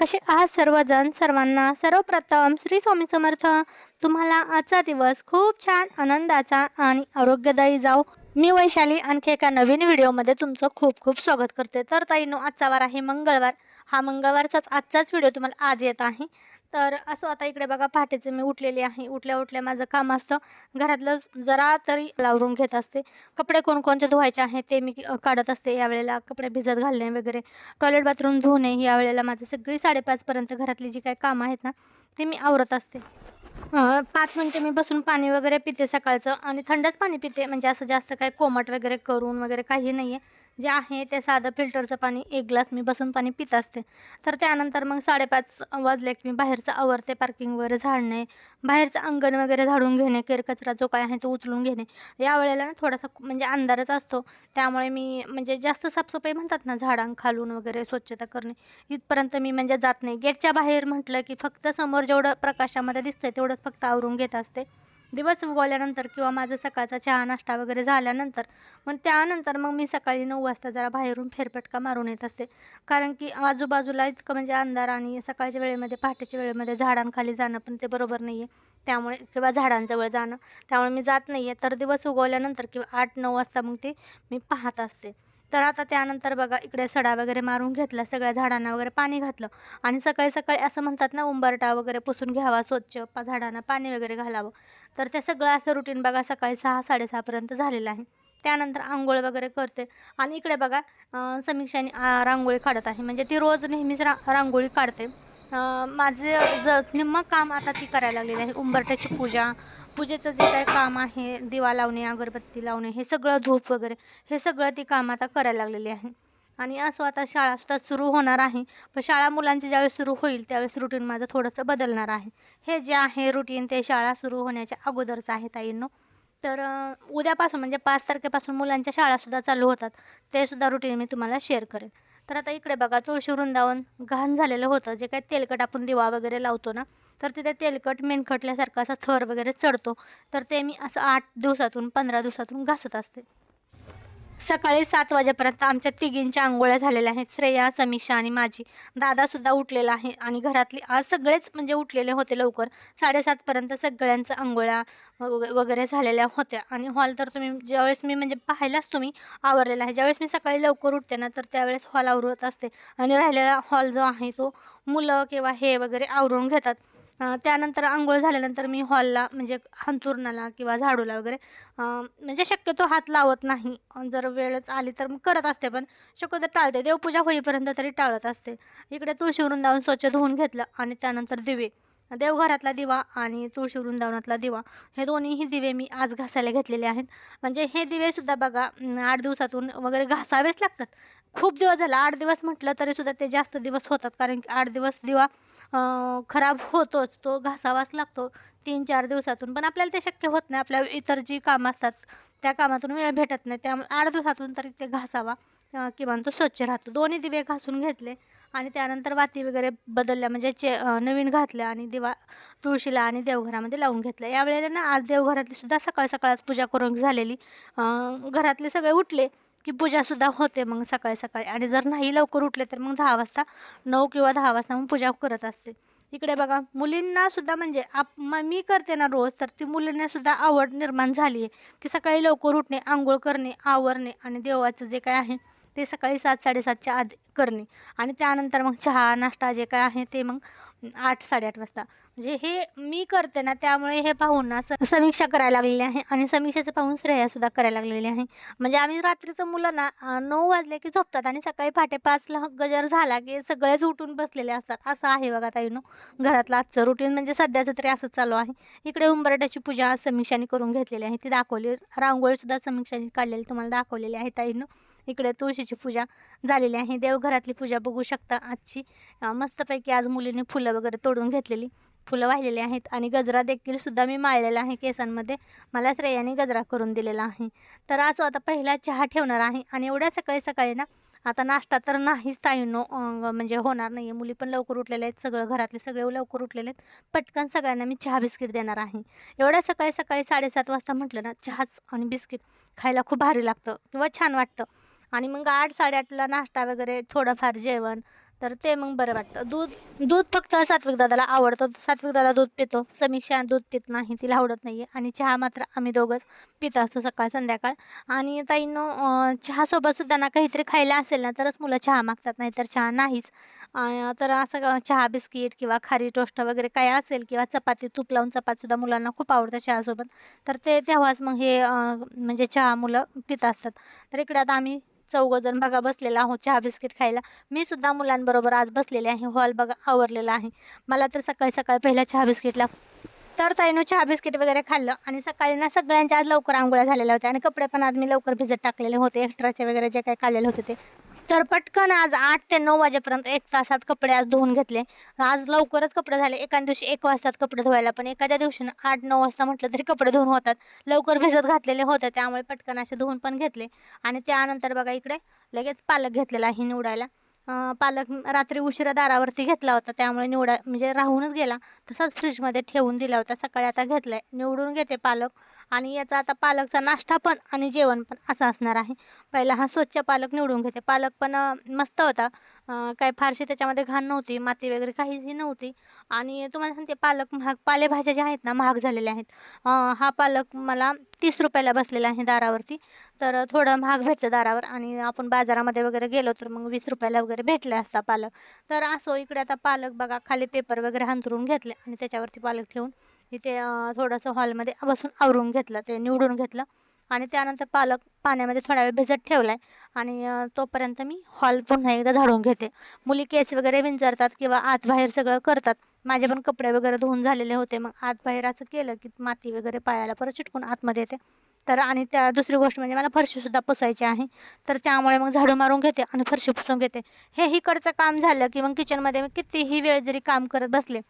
कसे आहात सर्वजण सर्वांना सर्वप्रथम श्री स्वामी समर्थ. तुम्हाला आजचा दिवस खूप छान आनंदाचा आणि आरोग्यदायी जाऊ मी वैशाली आणखी एका नवीन व्हिडिओमध्ये तुमचं खूप खूप स्वागत करते. तर ताईनो आजचा वार आहे मंगळवार. हा मंगळवारचाच आजचाच व्हिडिओ तुम्हाला आज येत आहे. तर असं आता इकडे बघा पहाटेचं मी उठलेली आहे. उठल्या उठल्या माझं काम असतं. घरातलं जरा तरी लावरून घेत असते. कपडे कोणकोणते धुवायचे आहेत ते मी काढत असते यावेळेला. कपडे भिजत घालणे वगैरे. टॉयलेट बाथरूम धुणे यावेळेला माझं सगळी साडेपाचपर्यंत घरातली जी काही कामं आहेत ना ते मी आवरत असते. पाच मिनटे मी बसून पाणी वगैरे पिते सकाळचं. आणि थंडच पाणी पिते. म्हणजे असं जास्त काही कोमट वगैरे करून वगैरे काही नाही आहे जे आहे ते साधं फिल्टरचं पाणी एक ग्लास मी बसून पाणी पित असते. तर त्यानंतर मग साडेपाच वाजले की मी बाहेरचं आवरते पार्किंग वगैरे झाडणे बाहेरचं अंगण वगैरे झाडून घेणे केरकचरा जो काय आहे तो उचलून घेणे. या वेळेला ना थोडासा म्हणजे अंधारच असतो. त्यामुळे मी म्हणजे जास्त साफसफाई म्हणतात ना झाडांखालून वगैरे स्वच्छता करणे. इथपर्यंत मी म्हणजे जात नाही. गेटच्या बाहेर म्हटलं की फक्त समोर जेवढं प्रकाशामध्ये दिसतंय तेवढंच फक्त आवरून घेत असते. दिवस उगवल्यानंतर किंवा माझा सकाळचा चहा नाश्ता वगैरे झाल्यानंतर मग त्यानंतर मग मी सकाळी नऊ वाजता जरा बाहेरून फेरफटका मारून येत असते. कारण की आजूबाजूला इतकं म्हणजे अंधार आणि सकाळच्या वेळेमध्ये पहाटेच्या वेळेमध्ये झाडांखाली जाणं पण ते बरोबर नाही आहे त्यामुळे किंवा झाडांजवळ जाणं त्यामुळे मी जात नाही आहे तर दिवस उगवल्यानंतर किंवा आठ नऊ वाजता मग ते मी पाहत असते. तर आता त्यानंतर बघा इकडे सडा वगैरे मारून घेतला सगळ्या झाडांना वगैरे पाणी घातलं. आणि सकाळी सकाळी असं म्हणतात ना उंबरटा वगैरे पुसून घ्यावा स्वच्छ पा झाडांना पाणी वगैरे घालावं. तर ते सगळं असं रुटीन बघा सकाळी सहा साडेसहापर्यंत झालेलं आहे. त्यानंतर आंघोळ वगैरे करते. आणि इकडे बघा समीक्षाने रांगोळी काढत आहे. म्हणजे ती रोज नेहमीच रा रांगोळी काढते. माझं माझे ज निम्मं काम आता ती करायला लागलेली आहे. उंबरट्याची पूजा पूजेचं जे काही काम आहे दिवा लावणे अगरबत्ती लावणे हे सगळं धूप वगैरे हे सगळं ती काम आता करायला लागलेली आहे. आणि असं आता शाळासुद्धा सुरू होणार आहे. पण शाळा मुलांची ज्यावेळेस सुरू होईल त्यावेळेस रुटीन माझं थोडंसं बदलणार आहे. हे जे आहे रुटीन ते शाळा सुरू होण्याच्या अगोदरचं आहे ताईंनो. तर उद्यापासून म्हणजे पाच तारखेपासून मुलांच्या शाळासुद्धा चालू होतात. ते सुद्धा रुटीन मी तुम्हाला शेअर करेन. तर आता इकडे बघा तुळशी वृंदावन घाण झालेलं होतं. जे काही तेलकट आपण दिवा वगैरे लावतो ना तर तिथे तेलकट मेनखटल्यासारखं असा थर वगैरे चढतो. तर ते मी असं आठ दिवसातून पंधरा दिवसातून घासत असते. सकाळी सात वाजेपर्यंत आमच्या तिघींच्या आंघोळ्या झालेल्या आहेत. श्रेया समीक्षा आणि माझी. दादासुद्धा उठलेला आहे आणि घरातली आज सगळेच म्हणजे उठलेले होते लवकर. साडेसातपर्यंत सगळ्यांचं आंघोळ्या वगैरे झालेल्या होत्या. आणि हॉल तर तुम्ही ज्यावेळेस मी म्हणजे पाहायलाच तुम्ही आवरलेला आहे. ज्यावेळेस मी सकाळी लवकर उठते ना तर त्यावेळेस हॉल आवरत असते. आणि राहिलेला हॉल जो आहे तो मुलं किंवा हे वगैरे आवरून घेतात. त्यानंतर आंघोळ झाल्यानंतर मी हॉलला म्हणजे हंतुरणाला किंवा झाडूला वगैरे म्हणजे शक्यतो हात लावत नाही. जर वेळच आली तर मग करत असते पण शक्यतो टाळते. देवपूजा होईपर्यंत तरी टाळत असते. इकडे तुळशी वृंदावन स्वच्छ धुवून घेतलं आणि त्यानंतर दिवे. देवघरातला दिवा आणि तुळशी वृंदावनातला दिवा. हे दोन्हीही दिवे मी आज घासायला घेतलेले आहेत. म्हणजे हे दिवेसुद्धा बघा आठ दिवसातून वगैरे घासावेच लागतात. खूप दिवस झाला आठ दिवस म्हटलं तरीसुद्धा ते जास्त दिवस होतात. कारण की आठ दिवस दिवा खराब होतोच तो घासावाच लागतो तीन चार दिवसातून. पण आपल्याला ते शक्य होत नाही. आपल्या इतर जी कामं असतात त्या कामातून वेळ भेटत नाही. त्यामुळे आठ दिवसातून तरी ते घासावा किमान तो स्वच्छ राहतो. दोन्ही दिवे घासून घेतले आणि त्यानंतर वाती वगैरे बदलल्या म्हणजे चे नवीन घातल्या आणि दिवा तुळशीला आणि देवघरामध्ये लावून घेतलं यावेळेला ना आज देवघरातली सुद्धा सकाळ सकाळच पूजा करून झालेली. घरातले सगळे उठले. की पूजासुद्धा होते मग सकाळी सकाळी. आणि जर नाही लवकर उठले तर मग दहा वाजता नऊ किंवा दहा वाजता मग पूजा करत असते. इकडे बघा मुलींनासुद्धा म्हणजे आप मी करते ना रोज तर ती मुलींनासुद्धा आवड निर्माण झाली आहे की सकाळी लवकर उठणे आंघोळ करणे आवरणे आणि देवाचं जे काय आहे ते सकाळी सात साडेसातच्या आधी करणे. आणि त्यानंतर मग चहा नाश्ता जे काय आहे ते मग आठ साडेआठ वाजता. म्हणजे हे मी करते ना त्यामुळे हे पाहून ना समीक्षा करायला लागलेली आहे. आणि समीक्षेचं पाहून श्रेयासुद्धा करायला लागलेली आहे. म्हणजे आम्ही रात्रीचं मुलांना नऊ वाजले की झोपतात आणि सकाळी पहाटे पाचला गजर झाला की सगळेच उठून बसलेले असतात. असं आहे बघा ताईनो घरातलं आजचं रुटीन म्हणजे सध्याचं तरी असंच चालू आहे. इकडे उंबरट्याची पूजा समीक्षाने करून घेतलेली आहे. ती दाखवली. रांगोळीसुद्धा समीक्षाने काढलेली तुम्हाला दाखवलेली आहे ताईनो इकडे तुळशीची पूजा झालेली आहे. देवघरातली पूजा बघू शकता आजची. मस्तपैकी आज मुलीने फुलं वगैरे तोडून घेतलेली. फुलं वाहिलेली आहेत आणि गजरा देखील सुद्धा मी माळलेला आहे केसांमध्ये. मला श्रेयाने गजरा करून दिलेला आहे. तर आज आता पहिला चहा ठेवणार आहे आणि एवढ्या सकाळी सकाळी ना आता नाश्ता तर नाहीच ताईनो म्हणजे होणार नाही आहे मुली पण लवकर उठलेल्या आहेत सगळं घरातले सगळे लवकर उठलेले आहेत. पटकन सगळ्यांना मी चहा बिस्किट देणार आहे. एवढ्या सकाळी सकाळी साडेसात वाजता म्हटलं ना चहाच आणि बिस्किट खायला खूप भारी लागतं किंवा छान वाटतं. आणि मग आठ साडेआठला नाश्ता वगैरे थोडंफार जेवण. तर ते मग बरं वाटतं. दूध दूध फक्त सात्विक दादाला आवडतं. सात्विक दादा दूध पितो. समीक्षा दूध पित नाही. तिला आवडत नाही आहे आणि चहा मात्र आम्ही दोघंच पित असतो सकाळ संध्याकाळ. आणि ताईनो चहासोबतसुद्धा ना काहीतरी खायला असेल ना तरच मुलं चहा मागतात. नाही तर चहा नाहीच. तर असं चहा बिस्किट किंवा खारी टोस्ट वगैरे काय असेल किंवा चपाती तूप लावून चपातीसुद्धा मुलांना खूप आवडतं चहासोबत. तर ते तेव्हाच मग हे म्हणजे चहा मुलं पित असतात. तर इकडे आता आम्ही चौघजण बघा बसलेला आहोत चहा बिस्किट खायला. मी सुद्धा मुलांबरोबर आज बसलेले आहे. हॉल बघा आवरलेला आहे. मला तर सकाळी सकाळी पहिल्या चहा बिस्किटला तर ताईनं चहा बिस्किट वगैरे खाल्लं आणि सकाळी ना सगळ्यांच्या आज लवकर आंघोळ्या झालेल्या होत्या आणि कपडे पण आज मी लवकर भिजत टाकलेले होते. एक्स्ट्राचे वगैरे जे काही काढलेले होते ते. तर पटकन आज आठ ते नऊ वाजेपर्यंत एक तासात कपडे आज धुवून घेतले. आज लवकरच कपडे झाले. एका दिवशी एक वाजतात कपडे धुवायला पण एखाद्या दिवशी आठ नऊ वाजता म्हटलं तरी कपडे धुवून होतात. लवकर भिजत घातलेले होते त्यामुळे पटकन असे धुवून पण घेतले. आणि त्यानंतर बघा इकडे लगेच पालक घेतलेला आहे निवडायला. पालक रात्री उशिरा दारावरती घेतला होता त्यामुळे निवडा म्हणजे राहूनच गेला. तसाच फ्रीजमध्ये ठेवून दिला होता. सकाळी आता घेतलाय. निवडून घेते पालक. आणि याचा आता पालकचा नाश्ता पण आणि जेवण पण असं असणार आहे. पहिला हा स्वच्छ पालक निवडून घेते. पालक पण मस्त होता. काय फारशी त्याच्यामध्ये घाण नव्हती माती वगैरे काहीही नव्हती. आणि तुम्हाला सांगते पालक महाग पालेभाज्या ज्या आहेत ना महाग झालेल्या आहेत. हा पालक मला तीस रुपयाला बसलेला आहे दारावरती. तर थोडं महाग भेटतं दारावर आणि आपण बाजारामध्ये वगैरे गेलो तर मग वीस रुपयाला वगैरे भेटले असता पालक. तर असो इकडे आता पालक बघा खाली पेपर वगैरे हंतरून घेतले आणि त्याच्यावरती पालक ठेवून इथे थोडंसं हॉलमध्ये बसून आवरून घेतलं ते निवडून घेतलं. आणि त्यानंतर पालक पाण्यामध्ये थोडा वेळ भिजत ठेवला आहे आणि तोपर्यंत मी हॉल पुन्हा एकदा झाडून घेते. मुली केस वगैरे विंचरतात किंवा आत बाहेर सगळं करतात. माझे पण कपडे वगैरे धुवून झालेले होते. मग आत बाहेर असं केलं की माती वगैरे पायाला परत चिटकून आतमध्ये येते. तर आणि त्या दुसरी गोष्ट म्हणजे मला फरशीसुद्धा पुसायची आहे. तर त्यामुळे मग झाडू मारून घेते आणि फरशी पुसून घेते. हे इकडचं काम झालं की मग किचनमध्ये मी कितीही वेळ जरी काम करत बसले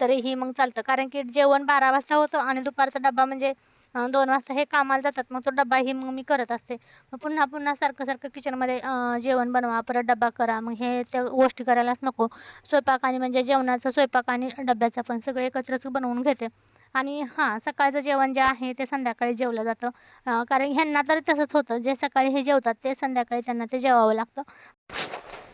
तरीही मग चालतं. कारण की जेवण बारा वाजता होतं आणि दुपारचा डब्बा म्हणजे दोन वाजता हे कामाला जातात. मग तो डब्बाही मग मी करत असते. मग पुन्हा पुन्हा सारखं सारखं किचनमध्ये जेवण बनवा परत डब्बा करा. मग हे त्या गोष्टी करायलाच नको. स्वयंपाक आणि म्हणजे जेवणाचा स्वयंपाक आणि डब्याचा पण सगळं एकत्रच बनवून घेते. आणि हां सकाळचं जेवण जे आहे ते संध्याकाळी जेवलं जातं. कारण ह्यांना तर तसंच होतं. जे सकाळी हे जेवतात ते संध्याकाळी त्यांना ते जेवावं लागतं.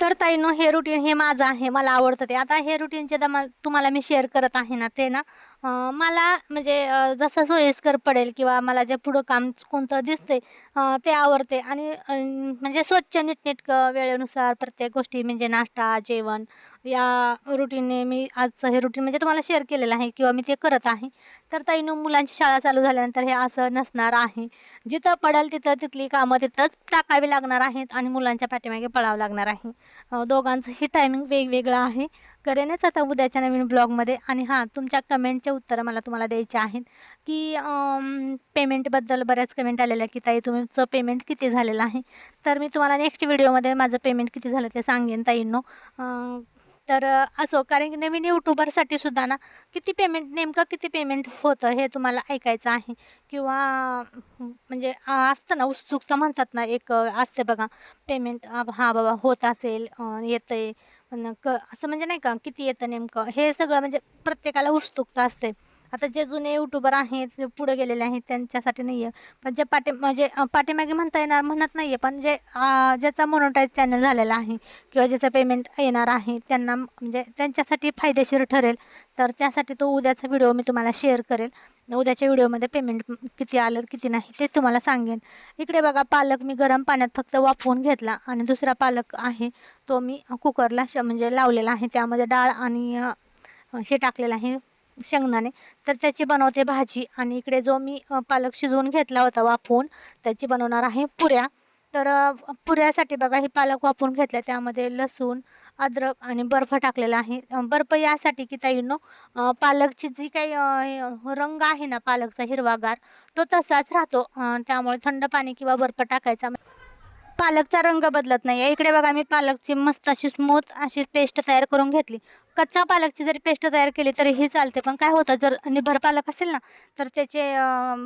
तर ताईनो हे रुटीन हे माझं आहे मला आवडतं ते. आता हे रुटीनचे दमा तुम्हाला मी शेअर करत आहे ना ते ना अं, मला म्हणजे अं, जसं सोयीस्कर पडेल किंवा मला जे पुढं काम कोणतं दिसते ते आवडते आणि अं, म्हणजे स्वच्छ नीटनेटकं वेळेनुसार प्रत्येक गोष्टी म्हणजे नाश्ता जेवण या रुटीनने मी आजचं हे रुटीन म्हणजे तुम्हाला शेअर केलेलं आहे किंवा मी ते करत आहे. तर ताईनो मुलांची शाळा चालू झाल्यानंतर हे असं नसणार आहे. जिथं पडेल तिथं तिथली कामं तिथंच टाकावी लागणार आहेत आणि मुलांच्या पाठीमागे पळावं लागणार आहे. अं, दोघांचंही टायमिंग वेगवेगळं आहे. करेनच आता उद्याच्या नवीन ब्लॉगमध्ये. आणि हां तुमच्या कमेंटचे उत्तरं मला तुम्हाला द्यायचे आहेत. की पेमेंटबद्दल बऱ्याच कमेंट आलेल्या की ताई तुमचं पेमेंट किती झालेलं आहे? तर मी तुम्हाला नेक्स्ट व्हिडिओमध्ये माझं पेमेंट किती झालं ते सांगेन ताईंनो. तर असो कारण की नवीन यूट्यूबरसाठी सुद्धा ना किती पेमेंट नेमकं किती पेमेंट होतं हे तुम्हाला ऐकायचं आहे. किंवा म्हणजे असतं ना उत्सुकता म्हणतात ना एक असते बघा पेमेंट हां बाबा होत असेल येतं आहे पण क असं म्हणजे नाही का किती येतं नेमकं? हे सगळं म्हणजे प्रत्येकाला उत्सुकता असते. आता जे जुने यूट्यूबर आहेत जे पुढे गेलेले आहेत त्यांच्यासाठी नाही आहे पण जे पाठी म्हणजे पाठीमागे म्हणता येणार म्हणत नाही आहे पण जे ज्याचा मोनोटाईज चॅनल झालेला आहे किंवा ज्याचं पेमेंट येणार आहे त्यांना म्हणजे त्यांच्यासाठी फायदेशीर ठरेल. तर त्यासाठी तो उद्याचा व्हिडिओ मी तुम्हाला शेअर करेल. उद्याच्या व्हिडिओमध्ये पेमेंट किती आलं किती नाही ते तुम्हाला सांगेन. इकडे बघा पालक मी गरम पाण्यात फक्त वाफवून घेतला आणि दुसरा पालक आहे तो मी कुकरला श म्हणजे लावलेला आहे. त्यामध्ये डाळ आणि हे टाकलेलं आहे. शेंगदाणे. तर त्याची बनवते भाजी आणि इकडे जो मी पालक शिजवून घेतला होता वाफवून त्याची बनवणार आहे पुऱ्या. तर पुऱ्यासाठी बघा हे पालक वापरून घेतला. त्यामध्ये लसूण अद्रक आणि बर्फ टाकलेला आहे. बर्फ यासाठी की ताई नो पालकची जी काही रंग आहे ना पालकचा हिरवागार तो तसाच राहतो. त्यामुळे थंड पाणी किंवा बर्फ टाकायचा. पालकचा रंग बदलत नाही आहे इकडे बघा मी पालकची मस्त अशी स्मूथ अशी पेस्ट तयार करून घेतली. कच्चा पालकची जरी पेस्ट तयार केली तरी ही चालते. पण काय होतं जर निभर पालक असेल ना तर त्याचे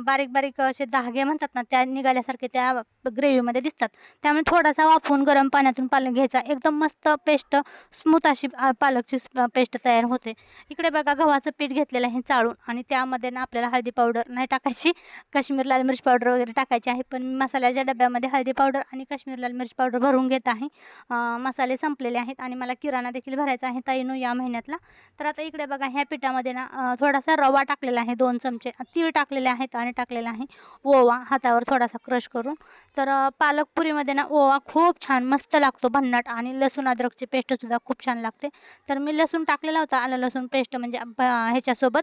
बारीक बारीक असे धागे म्हणतात ना त्या निघाल्यासारखे त्या ग्रेव्हीमध्ये दिसतात. त्यामुळे थोडासा वाफवून गरम पाण्यातून पालक घ्यायचा. एकदम मस्त पेस्ट स्मूथ अशी पालकची पेस्ट तयार होते. इकडे बघा गव्हाचं पीठ घेतलेलं आहे चाळून आणि त्यामध्ये ना आपल्याला हळदी पावडर नाही टाकायची. काश्मीर लाल मिरची पावडर वगैरे टाकायची आहे. पण मसाल्याच्या डब्यामध्ये हळदी पावडर आणि काश्मीर लाल मिरची पावडर भरून घेत आहे. मसाले संपलेले आहेत आणि मला किराणा देखील भरायचा आहे. ताईनो या महिन्यातला. तर आता इकडे बघा ह्या पिठामध्ये ना थोडासा रवा टाकलेला आहे दोन चमचे. तीळ टाकलेले आहेत आणि टाकलेला आहे ओवा हातावर थोडासा क्रश करून. तर पालकपुरीमध्ये पालक पुरीमध्ये ना ओवा खूप छान मस्त लागतो भन्नाट आणि लसूण अद्रकची पेस्टसुद्धा खूप छान लागते. तर मी लसूण टाकलेला होता आलं लसूण पेस्ट म्हणजे ह्याच्यासोबत.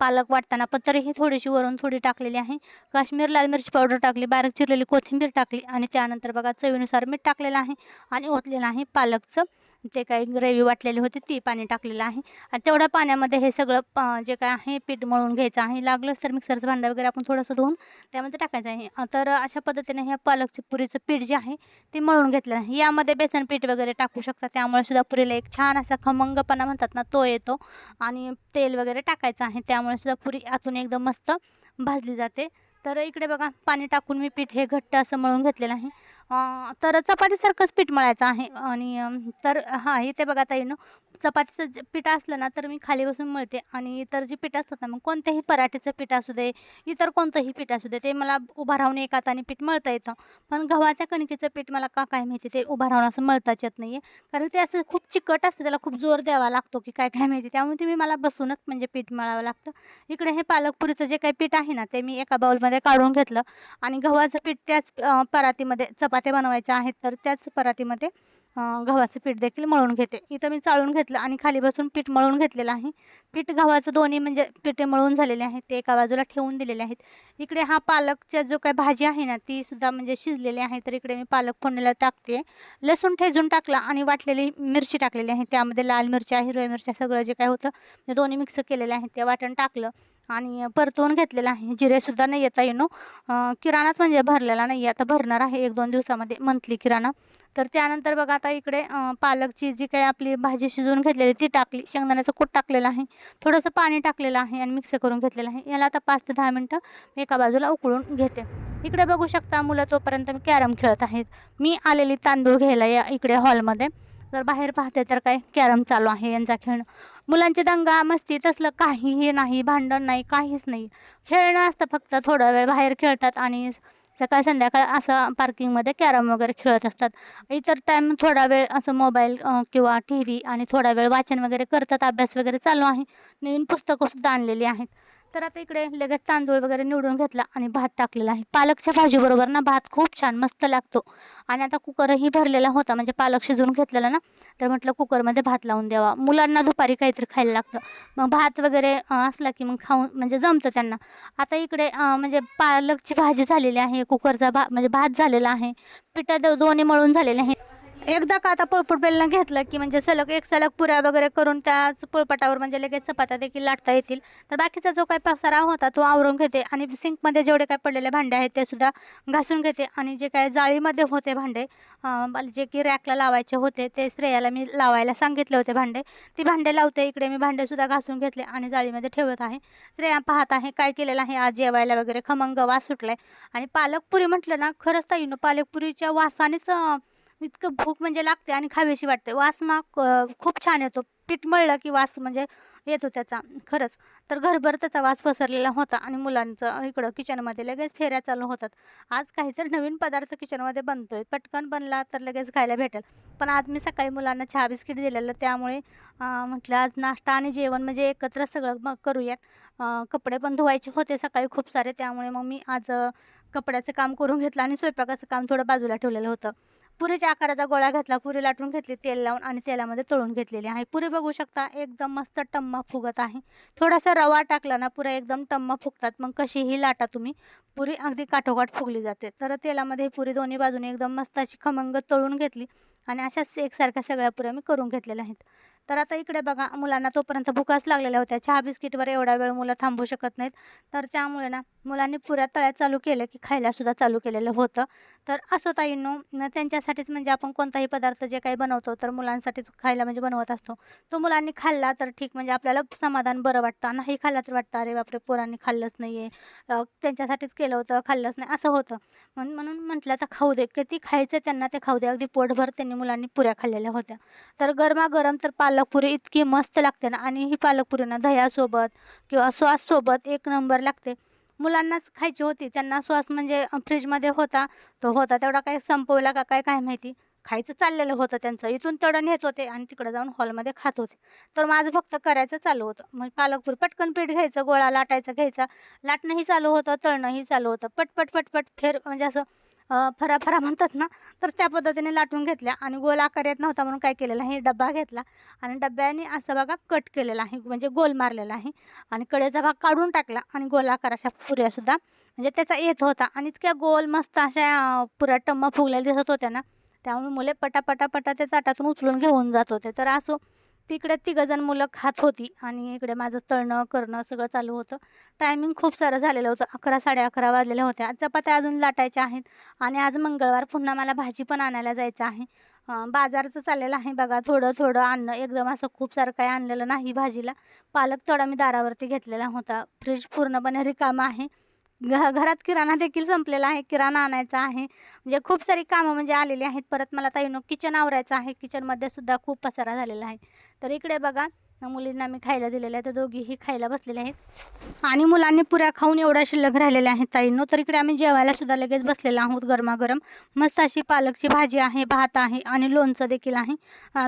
पालक वाटताना पण तरीही थोडीशी वरून थोडी टाकलेली आहे. काश्मीर लाल मिरची पावडर टाकली बारीक चिरलेली कोथिंबीर टाकली आणि त्यानंतर बघा चवीनुसार मीठ टाकलेलं आहे आणि ओतलेलं आहे पालकचं. ते काही ग्रेव्ही वाटलेली होती ती पाणी टाकलेलं आहे. आणि तेवढ्या पाण्यामध्ये हे सगळं प- जे काय आहे पीठ मळून घ्यायचं आहे. लागलंच तर मिक्सरचं भांडं वगैरे आपण थोडंसं धुवून त्यामध्ये टाकायचं आहे. तर अशा पद्धतीने ह्या पालकची पुरीचं पीठ जे आहे ते मळून घेतलं आहे. यामध्ये बेसन पीठ वगैरे टाकू शकता. त्यामुळे सुद्धा पुरीला एक छान असा खमंगपणा म्हणतात ना तो येतो. आणि तेल वगैरे टाकायचं आहे. त्यामुळे सुद्धा पुरी आतून एकदम मस्त भाजली जाते. तर इकडे बघा पाणी टाकून मी पीठ हे घट्ट असं मळून घेतलेलं आहे. तर चपातीसारखंच पीठ मळायचं आहे. आणि तर हां इथे बघा ताईनं चपातीचं जे पीठ असलं ना तर मी खाली बसून मळते. आणि इतर जे पीठ असतात ना मग कोणत्याही पराठीचं पीठ असू दे इतर कोणतंही पीठ असू दे ते मला उभा राहून एक हाताने पीठ मळता येतं. पण गव्हाच्या कणकेचं पीठ मला का काय माहिती ते उभा राहून असं मळताच येत नाही आहे कारण ते असं खूप चिकट असतं त्याला खूप जोर द्यावा लागतो की काय काय माहिती. त्यामुळे ते मी मला बसूनच म्हणजे पीठ मळावं लागतं. इकडे हे पालकपुरीचं जे काही पीठ आहे ना ते मी एका बाउलमध्ये काढून घेतलं. आणि गव्हाचं पीठ त्याच परातीमध्ये चपाती चपात्या बनवायचे आहेत तर त्याच परातीमध्ये गव्हाचं पीठ देखील मळून घेते. इथं मी चाळून घेतलं आणि खाली बसून पीठ मळून घेतलेलं आहे. पीठ गव्हाचं दोन्ही म्हणजे पिठे मळून झालेले आहेत ते एका बाजूला ठेवून दिलेले आहेत. इकडे हा पालकच्या जो काही भाजी आहे ना ती सुद्धा म्हणजे शिजलेली आहे तर इकडे मी पालक फोडणीला टाकते. लसूण ठेजून टाकला आणि वाटलेली मिरची टाकलेली आहे. त्यामध्ये लाल मिरच्या हिरव्या मिरच्या सगळं जे काय होतं दोन्ही मिक्स केलेले आहेत ते वाटण टाकलं. आणि परतवून घेतलेलं आहे. जिरेसुद्धा नाही येता येणो किराणाच म्हणजे भरलेला नाही आता भरणार आहे एक दोन दिवसामध्ये मंथली किराणा. तर त्यानंतर बघा आता इकडे पालकची जी काही आपली भाजी शिजवून घेतलेली ती टाकली. शेंगदाण्याचं कूट टाकलेलं आहे. थोडंसं पाणी टाकलेलं आहे आणि मिक्स करून घेतलेलं आहे. याला आता पाच ते दहा मिनटं मी एका बाजूला उकळून घेते. इकडे बघू शकता मुलं तोपर्यंत मी कॅरम खेळत आहेत. मी आलेली तांदूळ घ्यायला या इकडे हॉलमध्ये तर बाहेर पाहते तर काय कॅरम चालू आहे यांचा खेळणं मुलांचे दंगा मस्ती तसलं काहीही नाही भांडण नाही काहीच नाही. खेळणं असतं फक्त थोडा वेळ बाहेर खेळतात आणि सकाळ संध्याकाळ असं पार्किंगमध्ये कॅरम वगैरे खेळत असतात. इतर टाईम थोडा वेळ असं मोबाईल किंवा टी व्ही आणि थोडा वेळ वाचन वगैरे करतात. अभ्यास वगैरे चालू आहे. नवीन पुस्तकंसुद्धा आणलेली आहेत. तर आता इकडे लगेच तांदूळ वगैरे निवडून घेतला आणि भात टाकलेला आहे. पालकच्या भाजीबरोबर ना भात खूप छान मस्त लागतो. आणि आता कुकरही भरलेला होता म्हणजे पालक शिजवून घेतलेला ना तर म्हटलं कुकरमध्ये भात लावून द्यावा. मुलांना दुपारी काहीतरी खायला लागतं. मग भात वगैरे असला की मग खाऊन म्हणजे जमतं त्यांना. आता इकडे म्हणजे पालकची भाजी झालेली आहे कुकरचा भा म्हणजे भात झालेला आहे. पिठा दोन्ही मळून झालेले आहे एकदा का आता पळपट बेलनं घेतलं की म्हणजे सलग एक सलग पुऱ्या वगैरे करून त्याच पळपटावर म्हणजे लगेच चपात्या देखील लाटता येतील. तर बाकीचा जो काही पसारा होता तो आवरून घेते आणि सिंकमध्ये जेवढे काही पडलेले भांडे आहेत ते सुद्धा घासून घेते आणि जे काही जाळीमध्ये होते भांडे जे की रॅकला लावायचे होते ते श्रेयाला मी लावायला सांगितले होते भांडे. ती भांडे लावते इकडे मी भांडेसुद्धा घासून घेतले आणि जाळीमध्ये ठेवत आहे. श्रेया पाहत आहे काय केलेलं आहे? आज जेवायला वगैरे खमंग वास सुटलाय. आणि पालकपुरी म्हटलं ना खरंच ताईनं पालकपुरीच्या वासानेच इतकं भूक म्हणजे लागते आणि खावीशी वाटते. वास ना खूप छान येतो. पीठ मळलं की वास म्हणजे येतो त्याचा. खरंच. तर घरभर त्याचा वास पसरलेला होता आणि मुलांचं इकडं किचनमध्ये लगेच फेऱ्या चालू होतात. आज काहीतरी नवीन पदार्थ किचनमध्ये बनतोय. पटकन बनला तर लगेच खायला भेटेल. पण आज मी सकाळी मुलांना चहा बिस्किट दिलेलं. त्यामुळे म्हटलं आज नाश्ता आणि जेवण म्हणजे एकत्र सगळं मग करूयात. कपडे पण धुवायचे होते सकाळी खूप सारे. त्यामुळे मग मी आज कपड्याचं काम करून घेतलं आणि स्वयंपाकाचं काम थोडं बाजूला ठेवलेलं होतं. पुरीच्या आकाराचा गोळा घातला पुरी लाटून घेतली तेल लावून आणि तेलामध्ये तळून घेतलेली आहे. पुरी बघू शकता एकदम मस्त टम्मा फुगत आहे. थोडासा रवा टाकला ना पुऱ्या एकदम टम्मा फुगतात. मग कशीही लाटा तुम्ही पुरी अगदी काठोकाठ फुगली जाते. तर तेलामध्ये ही पुरी दोन्ही बाजूने एकदम मस्त अशी खमंग तळून घेतली आणि अशाच एकसारख्या सगळ्या पुऱ्या मी करून घेतलेल्या आहेत. तर आता इकडे बघा मुलांना तोपर्यंत भुकाच लागलेल्या होत्या. चहा बिस्किटवर एवढा वेळ मुलं थांबू शकत नाहीत. तर त्यामुळे ना मुलांनी पुऱ्या तळ्या चालू केलं की खायलासुद्धा चालू केलेलं होतं. तर असं ताईंनो त्यांच्यासाठीच म्हणजे आपण कोणताही पदार्थ जे काही बनवतो तर मुलांसाठीच खायला म्हणजे बनवत असतो. तो मुलांनी खाल्ला तर ठीक म्हणजे आपल्याला समाधान बरं वाटतं. नाही खाल्ला तर वाटतं अरे बापरे पोरांनी खाल्लंच नाही आहे त्यांच्यासाठीच केलं होतं खाल्लंच नाही. असं होतं. म्हणून म्हणून म्हटलं आता खाऊ दे. किती खायचं त्यांना ते खाऊ दे. अगदी पोटभर त्यांनी मुलांनी पुऱ्या खाल्लेल्या होत्या. तर गरमागरम तर पालकपुरी इतकी मस्त लागते ना आणि ही पालकपुरी ना दह्यासोबत किंवा सॉससोबत एक नंबर लागते. मुलांनाच खायची होती त्यांना सॉस म्हणजे फ्रीजमध्ये होता तो होता तेवढा काय संपवला का काय काय माहिती. खायचं चाललेलं होतं त्यांचं. इथून तेवढं नेत होते आणि तिकडं जाऊन हॉलमध्ये खात होते. तर माझं फक्त करायचं चालू होतं. मग पालकपूर पटकन पीठ घ्यायचं गोळा लाटायचं घ्यायचा. लाटणंही चालू होतं तळणंही चालू होतं. पटपट पटपट फेर म्हणजे असं फरा फरा म्हणतात ना तर त्या पद्धतीने लाटून घेतल्या आणि गोल आकार येत नव्हता म्हणून काय केलेलं आहे डब्बा घेतला आणि डब्याने असं बघा कट केलेला आहे म्हणजे गोल मारलेला आहे आणि कडेचा भाग काढून टाकला आणि गोल आकार अशा पुऱ्यासुद्धा म्हणजे त्याचा येत होता आणि इतक्या गोल मस्त अशा पुऱ्या टम्मा फुगलेल्या दिसत होत्या ना त्यामुळे मुले पटापटापटा त्या ते ताटातून उचलून घेऊन जात होते. तर असो तिकडे तिघंजण मुलं खात होती आणि इकडे माझं तळणं करणं सगळं चालू होतं. टायमिंग खूप सारं झालेलं होतं. अकरा साडे अकरा वाजलेल्या होत्या. चपात्या अजून लाटायच्या आहेत आणि आज मंगळवार पुन्हा मला भाजी पण आणायला जायचं आहे. बाजारचं चाललेलं आहे बघा. थोडं थोडं आणणं. एकदम असं खूप सारं काही आणलेलं नाही भाजीला. पालक थोडा मी दारावरती घेतलेला होता. फ्रीज पूर्णपणे रिकामं आहे. घ घरात किराणा देखील संपलेला आहे. किराणा आणायचा आहे. म्हणजे खूप सारी कामं म्हणजे आलेली आहेत. परत मला ताईनो किचन आवरायचं आहे. किचनमध्ये सुद्धा खूप पसारा झालेला आहे. तर इकडे बघा मुलींना मी खायला दिलेल्या आहेत तर दोघीही खायला बसलेल्या आहेत. आणि मुलांनी पुऱ्या खाऊन एवढ्या शिल्लक राहिलेल्या आहेत ताईंनो तर इकडे आम्ही जेवायला सुद्धा लगेच बसलेलो आहोत गरमागरम. मस्त अशी पालकची भाजी आहे भात आहे आणि लोणचं देखील आहे.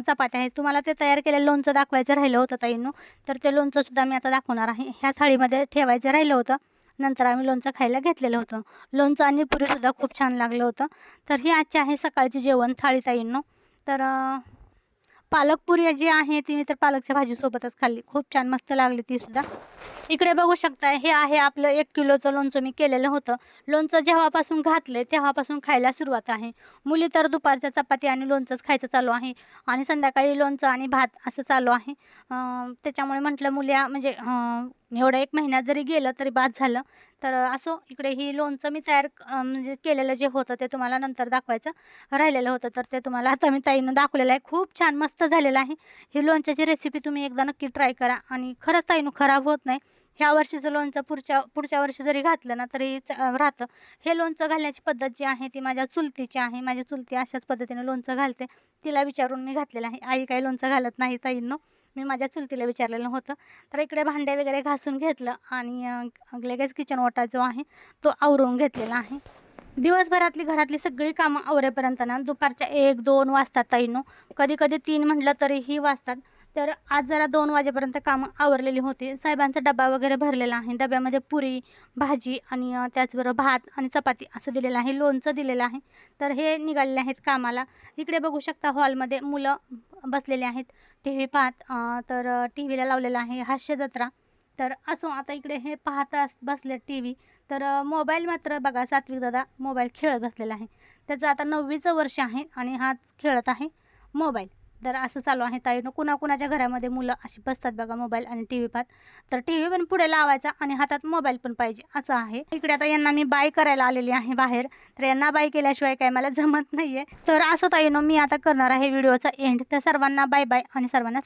चपात्या आहेत. तुम्हाला ते तयार केलेलं लोणचं दाखवायचं राहिलं होतं ताईंनो तर ते लोणचं सुद्धा मी आता दाखवणार आहे. ह्या थाळीमध्ये ठेवायचं राहिलं होतं. नंतर आम्ही लोणचं खायला घेतलेलं होतं. लोणचं आणि पुरीसुद्धा खूप छान लागलं होतं. तर ही आजची आहे सकाळची जेवण थाळी ताईंनो तर पालकपुरी पालक पुरी जी आहे ती मी तर पालकच्या भाजीसोबतच खाल्ली. खूप छान मस्त लागली तीसुद्धा इकडे बघू शकता हे आहे आपलं एक किलोचं लोणचं मी केलेलं होतं. लोणचं जेव्हापासून घातलं तेव्हापासून खायला सुरुवात आहे. मुली तर दुपारच्या चपाती आणि लोणचंच खायचं चालू आहे आणि संध्याकाळी लोणचं आणि भात असं चालू आहे. त्याच्यामुळे म्हटलं मुल्या म्हणजे एवढं एक महिन्यात जरी गेलं तरी बाद झालं. तर असो इकडे ही लोणचं मी तयार म्हणजे केलेलं जे होतं ते तुम्हाला नंतर दाखवायचं राहिलेलं होतं. तर ते तुम्हाला आता मी ताईनं दाखवलेलं आहे. खूप छान मस्त झालेलं आहे. ही लोणच्याची रेसिपी तुम्ही एकदा नक्की ट्राय करा आणि खरंच ताईनं खराब होत नाही. ह्या वर्षीचं लोणचं पुढच्या पुढच्या वर्षी जरी घातलं ना तरी च- राहतं. हे लोणचं घालण्याची पद्धत जी आहे ती माझ्या चुलतीची आहे. माझी चुलती अशाच पद्धतीने लोणचं घालते. तिला विचारून मी घातलेलं आहे. आई काही लोणचं घालत नाही ताईंनो. मी माझ्या चुलतीला विचारलेलं होतं. तर इकडे भांडे वगैरे घासून घेतलं आणि लगेच किचन ओटा जो आहे तो आवरून घेतलेला आहे. दिवसभरातली घरातली सगळी कामं आवरेपर्यंत ना दुपारच्या एक दोन वाजतात ताईनो. कधी कधी तीन म्हटलं तरीही वाजतात. तर आज जरा दोन वाजेपर्यंत कामं आवरलेली होती. साहेबांचा डबा वगैरे भरलेला आहे. डब्यामध्ये पुरी भाजी आणि त्याचबरोबर भात आणि चपाती असं दिलेलं आहे. लोणचं दिलेलं आहे. तर हे निघालेले आहेत कामाला. इकडे बघू शकता हॉलमध्ये मुलं बसलेले आहेत. टी व्ही पाहत तर टी व्हीला लावलेला आहे हास्य जत्रा तर असो आता इकडे हे पाहत अस- बसले टी व्ही. तर मोबाईल मात्र बघा सात्विक दादा मोबाईल खेळत बसलेला आहे. त्याचं आता नववीचं वर्ष आहे आणि हाच खेळत आहे मोबाईल. तर असं चालू आहे ताईनं. कुणाकुणाच्या घरामध्ये मुलं अशी बसतात बघा मोबाईल आणि टी व्ही पाहत. तर टी व्ही पण पुढे लावायचा आणि हातात मोबाईल पण पाहिजे असं आहे. इकडे आता यांना मी बाय करायला आलेली आहे बाहेर. तर यांना बाय केल्याशिवाय काय मला जमत नाही आहे तर असं ताईनं मी आता करणार आहे व्हिडिओचा एंड तर सर्वांना बाय बाय आणि सर्वांना